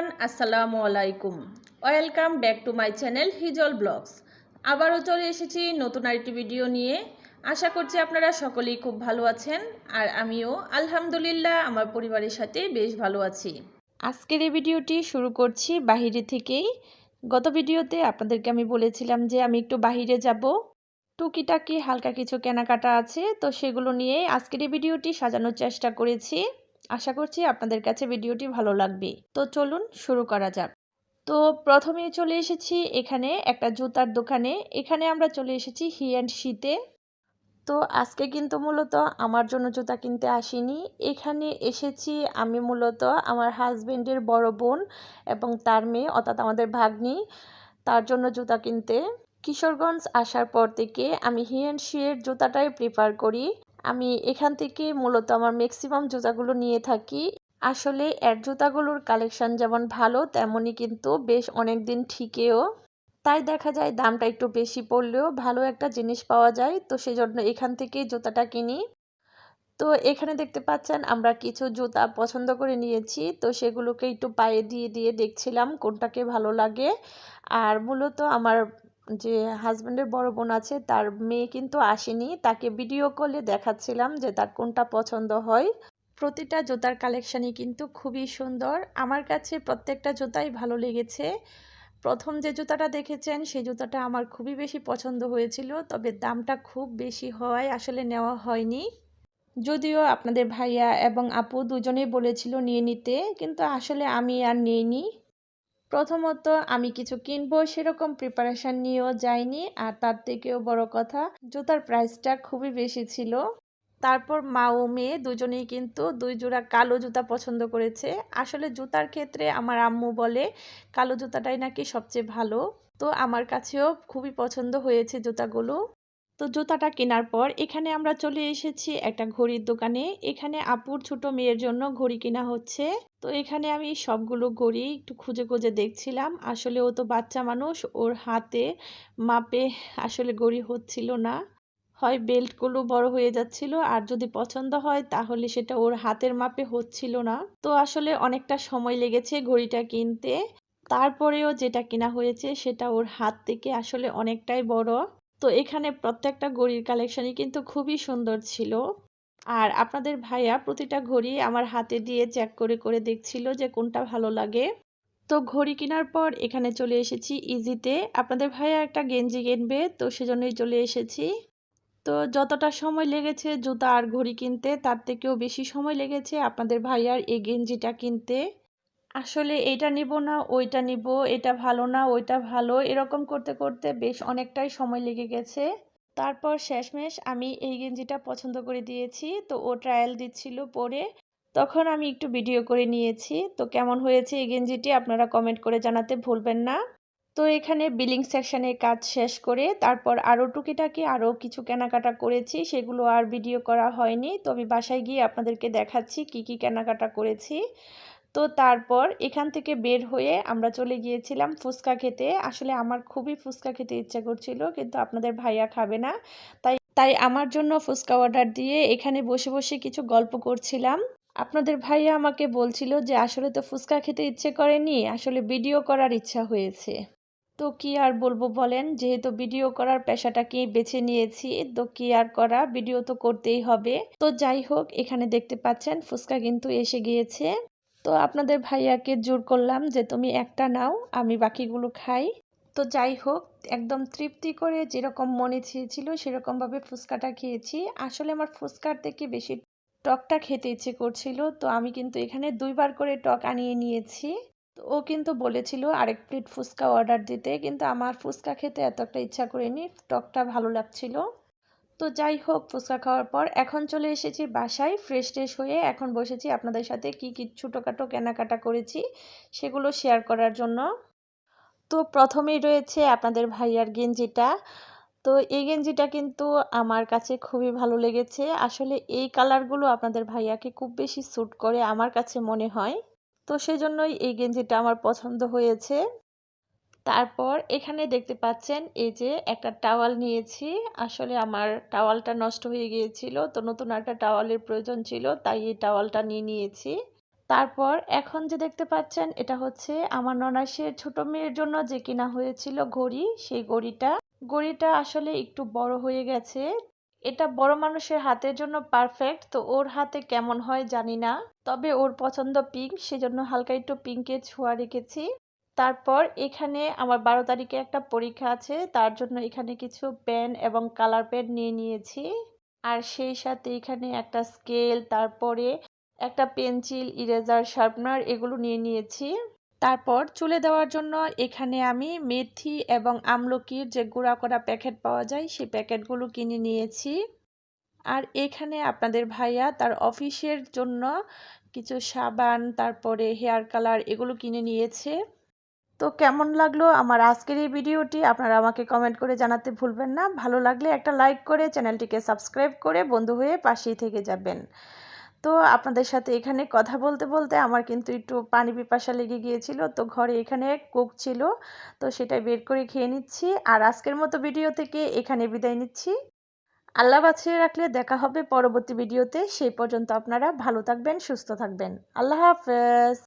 Everyone আসসালামু আলাইকুম। Welcome back to my channel Hijal blogs আবারও চলে এসেছি নতুন আরেকটি ভিডিও নিয়ে। আশা করছি আপনারা সকলেই খুব ভালো আছেন, আর আমিও আলহামদুলিল্লাহ, আমার পরিবারের সাথে বেশ ভালো আছি। আজকের এই ভিডিওটি শুরু করছি বাহিরে থেকেই। গত ভিডিওতে আপনাদেরকে আমি বলেছিলাম যে আমি একটু বাহিরে যাব। টুকিটাকি হালকা কিছু কেনাকাটা আছে, তো সেগুলো নিয়ে আজকের এই ভিডিওটি সাজানোর চেষ্টা করেছি। আশা করছি আপনাদের কাছে ভিডিওটি ভালো লাগবে। তো চলুন শুরু করা যাক। তো প্রথমেই চলে এসেছি এখানে একটা জুতার দোকানে। এখানে আমরা চলে এসেছি হি অ্যান্ড শীতে তো। আজকে কিন্তু মূলত আমার জন্য জুতা কিনতে আসিনি। এখানে এসেছি আমি মূলত আমার হাজবেন্ডের বড় বোন এবং তার মেয়ে, অর্থাৎ আমাদের ভাগ্নি, তার জন্য জুতা কিনতে। কিশোরগঞ্জ আসার পর থেকে আমি হি অ্যান্ড শিয়ের জুতাটাই প্রিফার করি। আমি এখান থেকে মূলত আমার ম্যাক্সিমাম জুতাগুলো নিয়ে থাকি। আসলে এর জুতাগুলোর কালেকশন যেমন ভালো, তেমনই কিন্তু বেশ অনেক দিন ঠিকেও। তাই দেখা যায় দামটা একটু বেশি পড়লেও ভালো একটা জিনিস পাওয়া যায়, তো সেই জন্য এখান থেকেই জুতাটা কিনি। তো এখানে দেখতে পাচ্ছেন আমরা কিছু জুতা পছন্দ করে নিয়েছি, তো সেগুলোকে একটু পায়ে দিয়ে দিয়ে দেখছিলাম কোনটাকে ভালো লাগে। আর মূলত আমার যে হাজব্যান্ডের বড় বোন আছে, তার মেয়ে কিন্তু আসেনি। তাকে ভিডিও কলে দেখাচ্ছিলাম যে তার কোনটা পছন্দ হয়। প্রতিটা জুতার কালেকশানই কিন্তু খুবই সুন্দর। আমার কাছে প্রত্যেকটা জুতাই ভালো লেগেছে। প্রথম যে জুতাটা দেখেছেন, সেই জুতাটা আমার খুবই বেশি পছন্দ হয়েছিল, তবে দামটা খুব বেশি হওয়ায় আসলে নেওয়া হয়নি। যদিও আপনাদের ভাইয়া এবং আপু দুজনেই বলেছিল নিয়ে নিতে, কিন্তু আসলে আমি আর নিইনি। প্রথমত, আমি কিছু কিনবো সেরকম প্রিপারেশান নিয়েও যাইনি। আর তার থেকেও বড় কথা, জুতার প্রাইসটা খুবই বেশি ছিল। তারপর মা ও মেয়ে দুজনেই কিন্তু দুই জোড়া কালো জুতা পছন্দ করেছে। আসলে জুতার ক্ষেত্রে আমার আম্মু বলে, কালো জুতাটাই নাকি সবচেয়ে ভালো। তো আমার কাছেও খুবই পছন্দ হয়েছে জুতাগুলো। তো জুতাটা কেনার পর এখানে আমরা চলে এসেছি একটা ঘড়ির দোকানে। এখানে আপুর ছোট মেয়ের জন্য ঘড়ি কেনা হচ্ছে। তো এখানে আমি সবগুলো ঘড়ি একটু খুঁজে খুঁজে দেখছিলাম। আসলে ও তো বাচ্চা মানুষ, ওর হাতে মাপে আসলে ঘড়ি হচ্ছিল না। হয় বেল্টগুলো বড় হয়ে যাচ্ছিল, আর যদি পছন্দ হয় তাহলে সেটা ওর হাতের মাপে হচ্ছিল না। তো আসলে অনেকটা সময় লেগেছে ঘড়িটা কিনতে। তারপরেও যেটা কেনা হয়েছে সেটা ওর হাত থেকে আসলে অনেকটাই বড়। তো এখানে প্রত্যেকটা ঘড়ির কালেকশনই কিন্তু খুবই সুন্দর ছিল। আর আপনাদের ভাইয়া প্রতিটা ঘড়ি আমার হাতে দিয়ে চেক করে করে দেখছিল যে কোনটা ভালো লাগে। তো ঘড়ি কেনার পর এখানে চলে এসেছি ইজিতে আপনাদের ভাইয়া একটা গেঞ্জি কিনবে, তো সেজন্যই চলে এসেছি। তো যতটা সময় লেগেছে জুতা আর ঘড়ি কিনতে, তার থেকেও বেশি সময় লেগেছে আপনাদের ভাইয়ার এই গেঞ্জিটা কিনতে। আসলে এইটা নিব না, ওইটা নিব, এটা ভালো না, ওইটা ভালো, এরকম করতে করতে বেশ অনেকটাই সময় লেগে গেছে। তারপর শেষমেশ আমি এই গেঞ্জিটা পছন্দ করে দিয়েছি, তো ও ট্রায়াল দিচ্ছিল পরে। তখন আমি একটু ভিডিও করে নিয়েছি, তো কেমন হয়েছে এই গেঞ্জিটি আপনারা কমেন্ট করে জানাতে ভুলবেন না। তো এখানে বিলিং সেকশানে কাজ শেষ করে, তারপর আরও টুকিটাকি আরও কিছু কেনাকাটা করেছি, সেগুলো আর ভিডিও করা হয়নি। তো আমি বাসায় গিয়ে আপনাদেরকে দেখাচ্ছি কি কি কেনাকাটা করেছি। তো তারপর এখান থেকে বের হয়ে আমরা চলে গিয়েছিলাম ফুচকা খেতে। আসলে আমার খুবই ফুচকা খেতে ইচ্ছা করছিল, কিন্তু আপনাদের ভাইয়া খাবে না। তাই তাই আমার জন্য ফুচকা অর্ডার দিয়ে এখানে বসে বসে কিছু গল্প করছিলাম। আপনাদের ভাইয়া আমাকে বলছিল যে, আসলে তো ফুচকা খেতে ইচ্ছে করেনি, আসলে ভিডিও করার ইচ্ছা হয়েছে। তো কি আর বলব বলেন, যেহেতু ভিডিও করার পেশাটাকেই বেছে নিয়েছি, তো কি আর করা, ভিডিও তো করতেই হবে। তো যাই হোক, এখানে দেখতে পাচ্ছেন, ফুচকা কিন্তু এসে গিয়েছে। তো আপনাদের ভাইয়াকে জোর করলাম যে তুমি একটা নাও, আমি বাকিগুলো খাই। তো যাই হোক, একদম তৃপ্তি করে যেরকম মনে চেয়েছিল সেরকমভাবে ফুচকাটা খেয়েছি। আসলে আমার ফুচকার থেকে বেশি টকটা খেতে ইচ্ছে করছিল, তো আমি কিন্তু এখানে দুইবার করে টক আনিয়ে নিয়েছি। তো ও কিন্তু বলেছিল আরেক প্লেট ফুচকা অর্ডার দিতে, কিন্তু আমার ফুচকা খেতে এত একটা ইচ্ছা করেনি, টকটা ভালো লাগছিল। তো যাই হোক, ফুচকা খাওয়ার পর এখন চলে এসেছি বাসায় ফ্রেশ ট্রেশ হয়ে এখন বসেছি আপনাদের সাথে কি কি ছোটোখাটো কেনাকাটা করেছি সেগুলো শেয়ার করার জন্য। তো প্রথমেই রয়েছে আপনাদের ভাইয়ার গেঞ্জিটা। তো এই গেঞ্জিটা কিন্তু আমার কাছে খুবই ভালো লেগেছে। আসলে এই কালারগুলো আপনাদের ভাইয়াকে খুব বেশি স্যুট করে আমার কাছে মনে হয়। তো সেই জন্যই এই গেঞ্জিটা আমার পছন্দ হয়েছে। তারপর এখানে দেখতে পাচ্ছেন, এই যে একটা টাওয়াল নিয়েছি। আসলে আমার টাওয়ালটা নষ্ট হয়ে গিয়েছিল, তো নতুন একটা টাওয়ালের প্রয়োজন ছিল, তাই এই টাওয়ালটা নিয়ে নিয়েছি। তারপর এখন যে দেখতে পাচ্ছেন, এটা হচ্ছে আমার ননাসের ছোট মেয়ের জন্য যে কিনা হয়েছিল ঘড়ি। সেই ঘড়িটা ঘড়িটা আসলে একটু বড় হয়ে গেছে। এটা বড় মানুষের হাতের জন্য পারফেক্ট তো ওর হাতে কেমন হয় জানি না। তবে ওর পছন্দ পিঙ্ক সেজন্য হালকা একটু পিঙ্কের ছোঁয়া রেখেছি। তারপর এখানে আমার বারো তারিখে একটা পরীক্ষা আছে, তার জন্য এখানে কিছু পেন এবং কালার পেন নিয়ে নিয়েছি। আর সেই সাথে এখানে একটা স্কেল তারপরে একটা পেন্সিল ইরেজার শার্পনার এগুলো নিয়ে নিয়েছি। তারপর চুলে দেওয়ার জন্য এখানে আমি মেথি এবং আমলকির যে গুঁড়া করা প্যাকেট পাওয়া যায়, সেই প্যাকেটগুলো কিনে নিয়েছি। আর এখানে আপনাদের ভাইয়া তার অফিসের জন্য কিছু সাবান, তারপরে হেয়ার কালার এগুলো কিনে নিয়েছে। তো কেমন লাগল আমার আজকের এই ভিডিওটি? আপনারা আমাকে কমেন্ট করে জানাতে ভুলবেন না। ভালো লাগলে একটা লাইক করে চ্যানেলটিকে সাবস্ক্রাইব করে বন্ধু হয়ে পাশেই থেকে যাবেন। তো আপনাদের সাথে এখানে কথা বলতে বলতে আমার কিন্তু একটু পানি পিপাসা লেগে গিয়েছিল। তো ঘরে এখানে কোক ছিল। তো সেটা বের করে খেয়ে নিচ্ছি। আর আজকের মতো ভিডিও থেকে এখানে বিদায় নিচ্ছি। আল্লাহ বাঁচিয়ে রাখলে দেখা হবে পরবর্তী ভিডিওতে সেই পর্যন্ত আপনারা ভালো থাকবেন, সুস্থ থাকবেন। আল্লাহ হাফেজ।